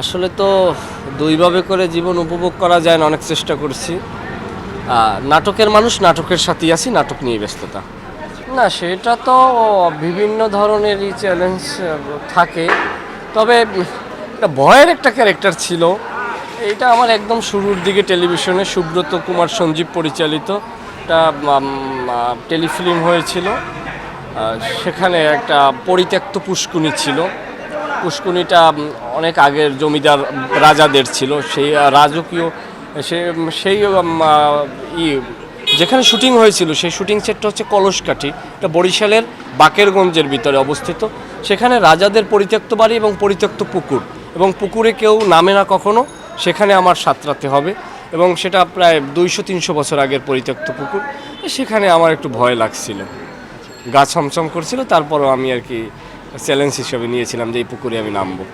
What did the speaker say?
আসলে তো দুইভাবে করে জীবন উপভোগ করা যায় না, অনেক চেষ্টা করছি। নাটকের মানুষ নাটকের সাথেই আছি, নাটক নিয়ে ব্যস্ততা। না, সেটা তো বিভিন্ন ধরনেরই চ্যালেঞ্জ থাকে। তবে একটা ভয়ের একটা ক্যারেক্টার ছিল। এইটা আমার একদম শুরুর দিকে টেলিভিশনে সুব্রত কুমার সঞ্জীব পরিচালিত। একটা টেলিফিল্ম হয়েছিল। সেখানে একটা পরিত্যক্ত পুষ্কুনি ছিল। পুষ্কুনিটা অনেক আগের জমিদার রাজাদের ছিল, সেই রাজকীয়, সে সেই ই, যেখানে শুটিং হয়েছিল, সেই শুটিং সেটটা হচ্ছে কলসকাঠি। এটা বরিশালের বাকেরগঞ্জের ভিতরে অবস্থিত। সেখানে রাজাদের পরিত্যক্ত বাড়ি এবং পরিত্যক্ত পুকুর। এবং পুকুরে কেউ নামে না কখনো, সেখানে আমার সাঁতরাতে হবে। এবং সেটা প্রায় দুইশো, তিনশো বছর আগের পরিত্যক্ত পুকুর। সেখানে আমার একটু ভয় লাগছিল। গা ছমছম করছিল, তারপরও আমি আর কি চ্যালেঞ্জ হিসেবে নিয়েছিলাম যে এই পুকুরে আমি নামবো।